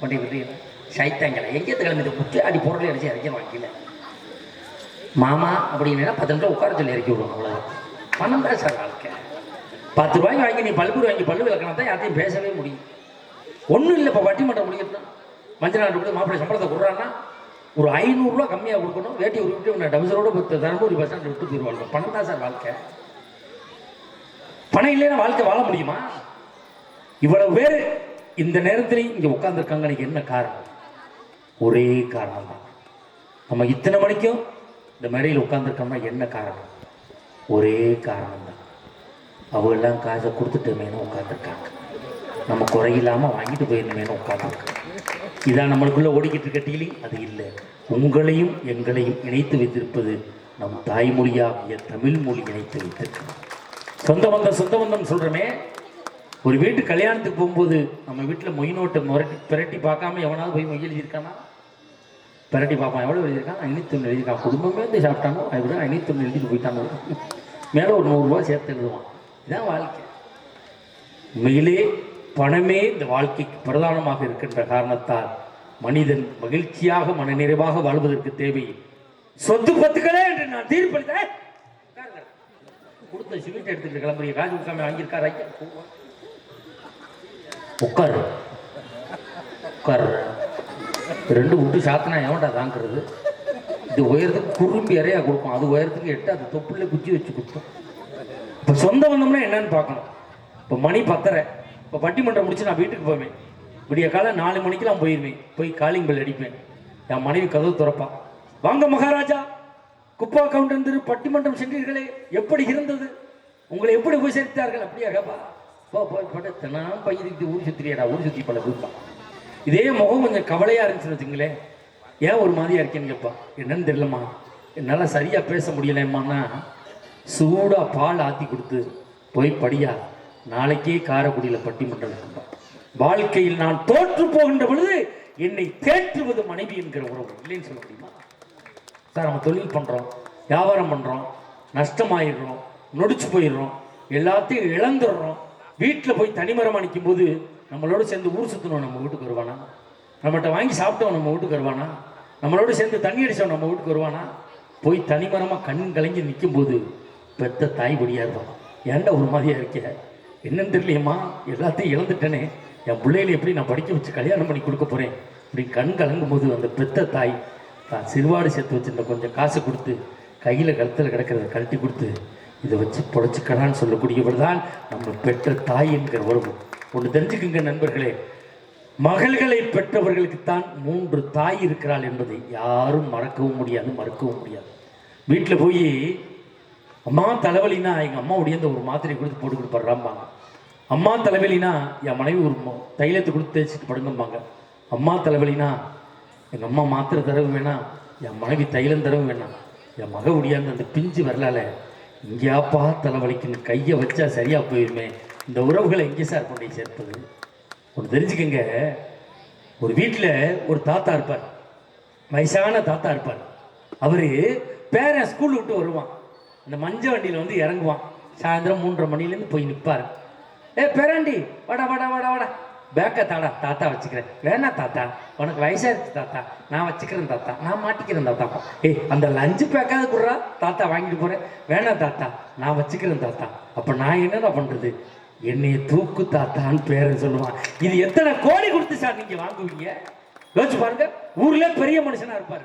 கொண்டு விட்டு சைத்தாங்கல எங்கேயத்து கிளம்பி குத்து அடி பொருளை அடிச்சு இறக்கி வாங்கிக்கல மாமா அப்படின்னா பத்து நிமிஷம் உட்கார சொல்லி இறக்கி விடுவோம் அவ்வளோ பணம் தான் சார் வாழ்க்கை பத்து ரூபாய்க்கு வாங்கி நீ பல்புரி வாங்கி பல்லு விளக்கினா தான் யார்ட்டையும் பேசவே முடியும். ஒன்றும் இல்லை இப்போ வட்டி முடிக்கணும் மஞ்சள் நாடு கூட மாப்பிள்ளை சம்பளத்தை கொடுறான்னா ஒரு ஐநூறுரூவா கம்மியாக கொடுக்கணும். வேட்டி ஒரு விட்டு உன்னை டவுசரோட பத்து தருமபுரி பஸ் ஸ்டாண்ட் விட்டு போயிடுவாங்க. பணம் தான் சார் வாழ்க்கை. பணம் இல்லைன்னா வாழ்க்கை வாழ முடியுமா? இவ்வளவு பேர் இந்த நேரத்தில் இங்கே உட்காந்துருக்காங்க என்ன காரணம்? ஒரே காரணம் தான் நம்ம இத்தனை மணிக்கும் இந்த மேடையில் உட்காந்துருக்கோம்னா என்ன காரணம்? ஒரே காரணம் தான் அவங்க எல்லாம் காசை கொடுத்துட்டோமேனு உட்காந்துருக்காங்க நம்ம குறையில்லாமல் வாங்கிட்டு போயிருந்தோமேனு உட்காந்துருக்காங்க இதான் நம்மளுக்குள்ளே ஓடிக்கிட்டு இருக்க டீலி அது இல்லை. உங்களையும் எங்களையும் இணைத்து வைத்திருப்பது நம் தாய்மொழியாகிய தமிழ் மொழி இணைத்து வைத்திருக்கிறோம் சொந்த பந்தம் சொந்த பந்தம் சொல்கிறோமே ஒரு வீட்டு கல்யாணத்துக்கு போகும்போது நம்ம வீட்டில் மொய் நோட்டை முரட்டி பிரட்டி பார்க்காம எவனாவது போய் மொய் எழுதியிருக்கானா? பிரட்டி பார்ப்பான். எவ்வளோ எழுதியிருக்கான்? ஐநூற்றி எழுதியிருக்கான். குடும்பமே வந்து சாப்பிட்டானோ அதை விட ஒன்று எழுதிட்டு போயிட்டாங்க. மேலே ஒரு நூறுரூவா சேர்த்து எழுதுவான். இதான் வாழ்க்கை. உண்மையிலே பணமே இந்த வாழ்க்கைக்கு பிரதானமாக இருக்கின்ற காரணத்தால் மனிதன் மகிழ்ச்சியாக மனநிறைவாக வாழ்வதற்கு தேவை. சொத்து பத்துக்களே என்று நான் தீர்ப்பளித்தேன். கொடுத்த சிமெண்ட் எடுத்துக்கிட்டு கிளம்புறீங்க. காசு கொடுக்காம வாங்கியிருக்காரு ஐயா. உட்காரு உட்காரு ரெண்டு விட்டு சாத்தினா எவன்டா தாங்கிறது? இது உயரத்துக்கு குறும்பி இறையா கொடுக்கும். அது உயரத்துக்கு எட்டு அது தொப்புல குச்சி வச்சு கொடுக்கும் இப்போ சொந்த வந்தோம்னா என்னன்னு பார்க்கணும். இப்போ மணி பத்தரை. இப்போ பட்டிமன்றம் முடிச்சு நான் வீட்டுக்கு போவேன். விடிய காலம் நாலு மணிக்கெல்லாம் போயிடுவேன் போய் காலிங் பெல் அடிப்பேன். என் மனைவி கதவு திறப்பான் வாங்க மகாராஜா குப்பா கவுண்டர் திரு பட்டிமன்றம் சென்றீர்களே. எப்படி இருந்தது? உங்களை எப்படி உபசரித்தார்கள்? அப்படியா கேப்பா. போ போய் பட்ட தினம் பயிருக்கு ஊர் சுத்திரியாடா ஊர் சுத்தி பல கொடுப்பான் இதே முகம் கொஞ்சம் கவலையா இருந்துச்சுன்னு வச்சுங்களேன் ஏன் ஒரு மாதிரியா இருக்கேன்னு கேட்பா என்னன்னு தெரியலம்மா. என்னால் சரியா பேச முடியலம்மான்னா சூடாக பால் ஆத்தி கொடுத்து போய் படியா. நாளைக்கே காரக்குடியில் பட்டிமன்றம் வாழ்க்கையில் நான் தோற்று போகின்ற பொழுது என்னை தேற்றுவது மனைவி என்கிற உறவு. இல்லைன்னு சொல்ல முடியுமா? சார் நம்ம தொழில் பண்ணுறோம் வியாபாரம் பண்ணுறோம் நஷ்டமாயிடுறோம் நொடிச்சு போயிடுறோம் எல்லாத்தையும் இழந்துடுறோம். வீட்டில் போய் தனிமரமாக நிற்கும் போது நம்மளோட சேர்ந்து ஊர் சுற்றணும் நம்ம வீட்டுக்கு வருவானா? நம்மகிட்ட வாங்கி சாப்பிட்டவன் நம்ம வீட்டுக்கு வருவானா? நம்மளோட சேர்ந்து தண்ணி அடித்தவன் நம்ம வீட்டுக்கு வருவானா? போய் தனிமரமாக கண் கலங்கி நிற்கும் போது பெத்த தாய் படியாக இருப்பான் ஏன்டா ஒரு மாதிரியா இருக்க? என்னன்னு தெரியலையம்மா. எல்லாத்தையும் இழந்துட்டேனே. என் பிள்ளைகளை எப்படி நான் படிக்க வச்சு கல்யாணம் பண்ணி கொடுக்க போகிறேன் அப்படி கண் கலங்கும் போது அந்த பெத்த தாய் தான் சிறுவாடு சேர்த்து வச்சிருந்த கொஞ்சம் காசு கொடுத்து கையில் கழுத்தில் கிடக்கிறத கழட்டி கொடுத்து இதை வச்சு பொழைச்சிக்கலான்னு சொல்லக்கூடியவர் தான் நம்ம பெற்ற தாய் என்கிற உறவு. ஒன்று தெரிஞ்சுக்குங்க நண்பர்களே. மகள்களை பெற்றவர்களுக்குத்தான் மூன்று தாய் இருக்கிறாள் என்பதை யாரும் மறக்கவும் முடியாது மறுக்கவும் முடியாது. வீட்டில் போய் அம்மா தலைவலினா எங்கள் அம்மா உடையந்த ஒரு மாத்திரை கொடுத்து போட்டு கொடுப்பாங்க அம்மா தலைவலினா என் மனைவி ஒரு தைலத்தை கொடுத்து தேய்ச்சிட்டு படுங்கம்பாங்க. அம்மா தலைவலினா எங்கள் அம்மா மாத்திரை தரவு வேணாம் என் மனைவி தைலம் தரவு வேணாம். என் மக உடையாந்து அந்த பிஞ்சு வரலால எங்கேயாப்பா தலைவலிக்குன்னு கையை வச்சா சரியாக போயிருமே. இந்த உறவுகளை எங்கே சார் கொண்டு சேர்ப்பது? ஒன்று தெரிஞ்சுக்கங்க. ஒரு வீட்டில் ஒரு தாத்தா இருப்பார். வயசான தாத்தா இருப்பார். அவர் பேரன் ஸ்கூல் விட்டு வருவான். இந்த மஞ்ச வண்டியில் வந்து இறங்குவான். சாயந்தரம் மூன்றரை மணிலேருந்து போய் நிற்பார் ஏ பேராண்டி வாடா வாடா வாடா வாடா. பேக்கை தாடா தாத்தா வச்சுக்கிறேன். வேணா தாத்தா உனக்கு வயசாயிருச்சு தாத்தா. நான் வச்சுக்கிறேன் தாத்தா. நான் மாட்டிக்கிறேன் தாத்தா. ஏய் அந்த லஞ்சு பேக்காவது குடுறா. தாத்தா வாங்கிட்டு போகிறேன் வேணா தாத்தா நான் வச்சுக்கிறேன் தாத்தா. அப்போ நான் என்னடா பண்ணுறது என்னைய தூக்கு தாத்தான்னு பேரை சொல்லுவான். இது எத்தனை கோடி கொடுத்து சார் நீங்கள் வாங்குவீங்க? யோசிச்சு பாருங்க. ஊர்ல பெரிய மனுஷனாக இருப்பார்.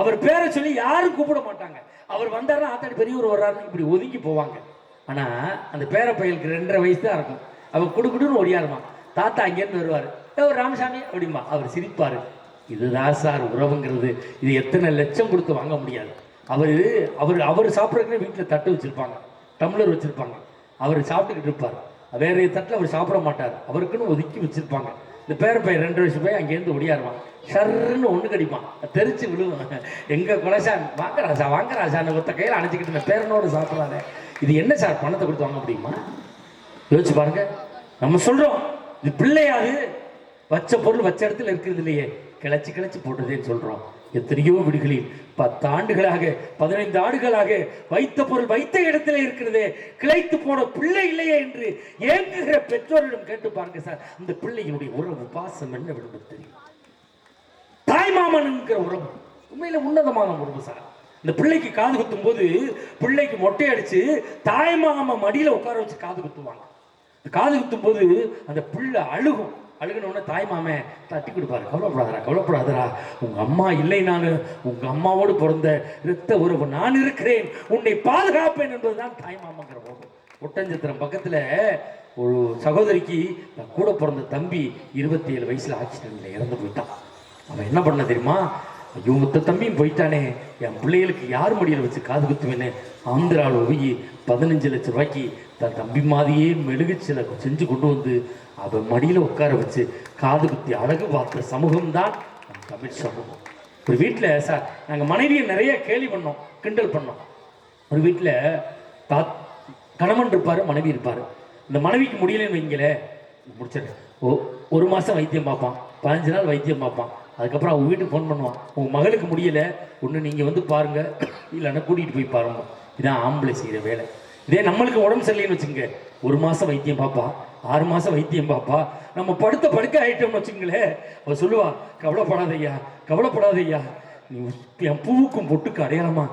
அவர் பேரை சொல்லி யாரும் கூப்பிட மாட்டாங்க. அவர் வந்தாருன்னா ஆத்தாடி பெரியவர் வர்றாருன்னு இப்படி ஒதுங்கி போவாங்க. ஆனால் அந்த பேர பையலுக்கு ரெண்டரை வயசு தான் இருக்கும். அவன் குடுக்குடுன்னு ஒடியாருவான் தாத்தா அங்கேருந்து வருவார். ஏ ராமசாமி அப்படிம்பா. அவர் சிரிப்பார். இதுதான் சார் உறவுங்கிறது. இது எத்தனை லட்சம் கொடுத்து வாங்க முடியாது. அவர் அவர் அவர் சாப்பிட்றதுக்குன்னு வீட்டில் தட்டு வச்சுருப்பாங்க. டம்ளர் வச்சுருப்பாங்க. அவர் சாப்பிட்டுக்கிட்டு இருப்பார். வேற தட்டில் அவர் சாப்பிட மாட்டார். அவருக்குன்னு ஒதுக்கி வச்சிருப்பாங்க. இந்த பேர பையன் ரெண்டு வயசு போய் அங்கேருந்து ஒடியாருவான் ஷர்ன்னு ஒன்று கடிப்பான். தெரிச்சு விழுவான். எங்கள் குலசான் வாங்க ராசா வாங்க ராசான்னு ஒருத்த கையில் அணைச்சிக்கிட்டு இந்த பேரனோடு சாப்பிட்றாங்க இது என்ன சார் பணத்தை கொடுத்து வாங்க முடியுமா? யோசிச்சு பாருங்க. நம்ம சொல்கிறோம் இது பிள்ளையாது வச்ச பொருள் வச்ச இடத்துல இருக்கிறது இல்லையே. கிளச்சி கிளச்சி போட்டதேன்னு சொல்றோம். எத்தனையோ வீடுகளில் பத்து ஆண்டுகளாக பதினைந்து ஆண்டுகளாக வைத்த பொருள் வைத்த இடத்துல இருக்கிறதே. கிளைத்து போன பிள்ளை இல்லையே என்று ஏங்குகிற பெற்றோரிடம் கேட்டு பாருங்க சார். அந்த பிள்ளையினுடைய உறவு பாசம் என்ன விடுபட்டு தெரியும்? தாய்மாமனுங்கிற உறவு உண்மையில உன்னதமான உறவு சார். இந்த பிள்ளைக்கு காது குத்தும் போது பிள்ளைக்கு மொட்டை அடிச்சு தாய்மாமன் மடியில உட்கார வச்சு காது குத்துவாங்க. காது குத்தும் போது அந்த பிள்ளை அழுகும். அழுகின உடனே தாய் மாமே தட்டி கொடுப்பாரு. கவலைப்படாதரா கவலைப்படாதரா உங்க அம்மா இல்லை நான். உங்க அம்மாவோடு பிறந்த இரத்த உறவு நான் இருக்கிறேன். உன்னை பாதுகாப்பேன் என்பதுதான் தாய் மாமாங்கிற போகும் ஒட்டஞ்சத்திரம் பக்கத்துல ஒரு சகோதரிக்கு நான் கூட பிறந்த தம்பி இருபத்தி ஏழு வயசுல ஆக்சிடென்ட்ல இறந்து போயிட்டான். அவன் என்ன பண்ண தெரியுமா? ஐயோ மொத்த தம்பியும் போயிட்டானே. என் பிள்ளைகளுக்கு யார் மடியில் வச்சு காது குத்துவேன்னு ஆந்திராவில் போய் பதினஞ்சு லட்ச ரூபாய்க்கு தன் தம்பி மாதிரியே மெழுகு சில செஞ்சு கொண்டு வந்து அவன் மடியில் உட்கார வச்சு காது குத்தி அழகு பார்த்த சமூகம் தான் நம் தமிழ் சமூகம். ஒரு வீட்டில் சார் நாங்கள் மனைவியை நிறைய கேலி பண்ணோம் கிண்டல் பண்ணோம். ஒரு வீட்டில் தா கணவன் இருப்பார் மனைவி இருப்பார். இந்த மனைவிக்கு முடியலன்னு வைங்களே முடிச்சிடு ஓ ஒரு மாதம் வைத்தியம் பார்ப்பான் பதினஞ்சு நாள் வைத்தியம் பார்ப்பான். அதுக்கப்புறம் அவங்க வீட்டுக்கு ஃபோன் பண்ணுவான். உங்கள் மகளுக்கு முடியலை ஒன்று நீங்கள் வந்து பாருங்க. இல்லைன்னா கூட்டிகிட்டு போய் பாருங்க. இதான் ஆம்பளை செய்கிற வேலை. இதே நம்மளுக்கு உடம்பு சரியில்லைன்னு வச்சுங்க ஒரு மாதம் வைத்தியம் பார்ப்பா ஆறு மாதம் வைத்தியம் பார்ப்பா நம்ம படுத்த படுக்க ஆயிட்டோம்னு வச்சுங்களேன் அவள் சொல்லுவா கவலைப்படாதய்யா கவலைப்படாதய்யா. நீ என் பூவுக்கும் பொட்டுக்கு அடையாளமா?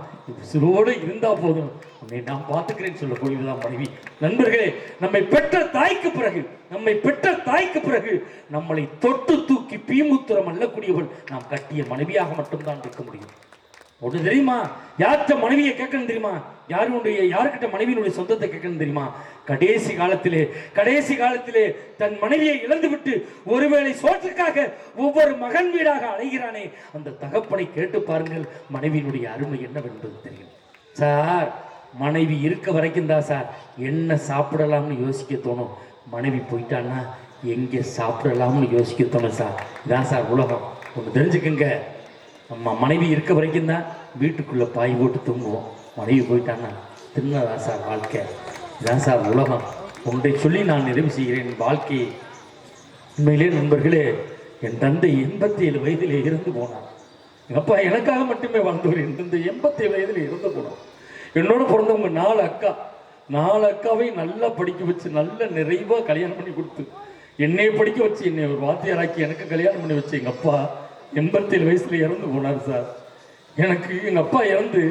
சிலோடு இருந்தா போதும். உன்னை நான் பார்த்துக்கிறேன்னு சொல்லக்கூடியதுதான் மனைவி? நண்பர்களே நம்மை பெற்ற தாய்க்கு பிறகு நம்மை பெற்ற தாய்க்கு பிறகு நம்மளை தொட்டு தூக்கி பீமுத்திரம் அல்லக்கூடியவள் நாம் கட்டிய மனைவியாக மட்டும்தான் இருக்க முடியும். ஒன்று தெரியுமா? யார்கிட்ட மனைவியை கேட்கணும் தெரியுமா? யாருடைய யாருக்கிட்ட மனைவியினுடைய சொந்தத்தை கேட்கணும் தெரியுமா? கடைசி காலத்திலே கடைசி காலத்திலே தன் மனைவியை இழந்துவிட்டு ஒருவேளை சோற்றுக்காக ஒவ்வொரு மகன் வீடாக அலைகிறானே அந்த தகப்பனை கேட்டு பாருங்கள் மனைவியினுடைய அருமை என்னவென்பது தெரியும். சார் மனைவி இருக்க வரைக்கும் தான் சார் என்ன சாப்பிடலாம்னு யோசிக்க தோணும். மனைவி போயிட்டான்னா எங்கே சாப்பிடலாம்னு யோசிக்க தோணும் சார். இதான் சார் உலகம். ஒன்று தெரிஞ்சுக்கங்க. நம்ம மனைவி இருக்க வரைக்கும் தான் வீட்டுக்குள்ளே பாய் போட்டு தூங்குவோம். மனைவி போயிட்டான்னா தின்னதா சார் வாழ்க்கை. இதான் சார் உலகம். ஒன்றை சொல்லி நான் நிறைவு செய்கிறேன். என் வாழ்க்கையை உண்மையிலே நண்பர்களே என் தந்தை எண்பத்தி ஏழு வயதிலே இறந்து போனார். எங்கள் அப்பா எனக்காக மட்டுமே வாழ்ந்தவர். என் தந்தை எண்பத்தி ஏழு வயதில் இறந்து போனார். என்னோட பிறந்தவங்க நாலு அக்கா. நாலு அக்காவை நல்லா படிக்க வச்சு நல்ல நிறைவாக கல்யாணம் பண்ணி கொடுத்து என்னை படிக்க வச்சு என்னை ஒரு வாத்தியாராக்கி எனக்கு கல்யாணம் பண்ணி வச்சு எங்கள் அப்பா எண்பத்தேழு வயசுல இறந்து போனார் சார். எனக்கு எங்கள் அப்பா இறந்து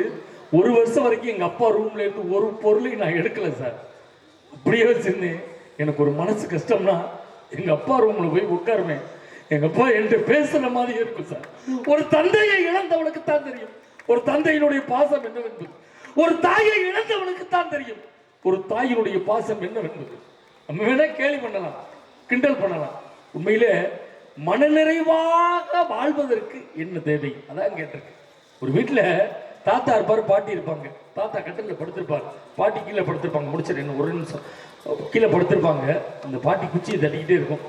ஒரு வருஷம் வரைக்கும் எங்கள் அப்பா ரூம்ல இருந்து ஒரு பொருளையும் நான் எடுக்கலை சார் அப்படியே வச்சுருந்தேன். எனக்கு ஒரு மனசு கஷ்டம்னா எங்கள் அப்பா ரூமில் போய் உட்காருவேன் எங்கள் அப்பா என்கிட்ட பேசுகிற மாதிரி இருக்கும் சார் ஒரு தந்தையை இழந்தவனுக்கு தான் தெரியும். ஒரு தந்தையினுடைய பாசம் என்னவென்பது? ஒரு தாயை இழந்தவனுக்கு தான் தெரியும். ஒரு தாயினுடைய பாசம் என்னவென்பது? நம்ம வேணா கேலி பண்ணலாம் கிண்டல் பண்ணலாம். உண்மையிலே மனநிறைவாக வாழ்வதற்கு என்ன தேவை? அதான் கேட்டிருக்கு ஒரு வீட்டில் தாத்தா இருப்பார் பாட்டி இருப்பாங்க. தாத்தா கட்டிலில் படுத்திருப்பார். பாட்டி கீழே படுத்திருப்பாங்க. முடிச்சிடணும் இன்னும் ஒரு நிமிஷம். கீழே படுத்திருப்பாங்க. அந்த பாட்டி குச்சியை தட்டிக்கிட்டே இருக்கும்.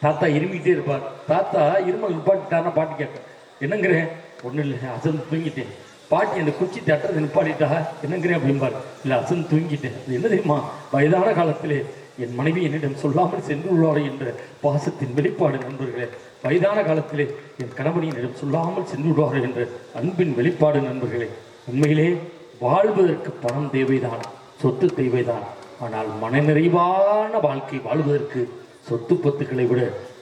தாத்தா இருமிக்கிட்டே இருப்பார். தாத்தா இருமல் நிப்பாட்டிட்டாருன்னா பாட்டி கேட்பேன் என்னங்கிறேன் ஒன்றும் இல்லை அசந்து தூங்கிட்டேன். பாட்டி அந்த குச்சி தட்டுறது நிப்பாட்டிட்டா என்னங்கிறேன் அப்படிம்பார். இல்லை அசந்து தூங்கிட்டேன். அது என்ன தெரியுமா? வயதான காலத்திலே என் மனைவி என்னிடம் சொல்லாமல் சென்றுள்ளாரே என்ற பாசத்தின் வெளிப்பாடு நண்பர்களே வயதான காலத்திலே என் கணவன் என்னிடம் சொல்லாமல் சென்றுள்ளாரே என்ற அன்பின் வெளிப்பாடு நண்பர்களே உண்மையிலே வாழ்வதற்கு பணம் தேவைதான் சொத்து தேவைதான். ஆனால் மனநிறைவான வாழ்க்கை வாழ்வதற்கு சொத்து பத்துக்களை விட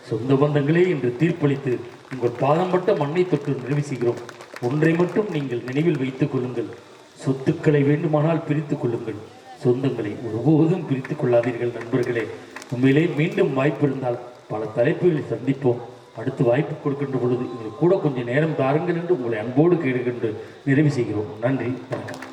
சொந்த பந்தங்களே என்று தீர்ப்பளித்து உங்கள் பாதம்பட்ட மண்ணை தொற்று நிறைவு செய்கிறோம். ஒன்றை மட்டும் நீங்கள் நினைவில் வைத்துக் கொள்ளுங்கள். சொத்துக்களை வேண்டுமானால் பிரித்துக் கொள்ளுங்கள். சொந்தங்களை ஒருபோதும் பிரித்துக் கொள்ளாதீர்கள் நண்பர்களே. உண்மையிலே மீண்டும் வாய்ப்பு இருந்தால் பல தலைப்புகளை சந்திப்போம். அடுத்து வாய்ப்பு கொடுக்கின்ற பொழுது உங்களுக்கு கூட கொஞ்சம் நேரம் தாருங்கள் என்று உங்களை அன்போடு கேடுகின்ற நிறைவு செய்கிறோம். நன்றி வணக்கம்.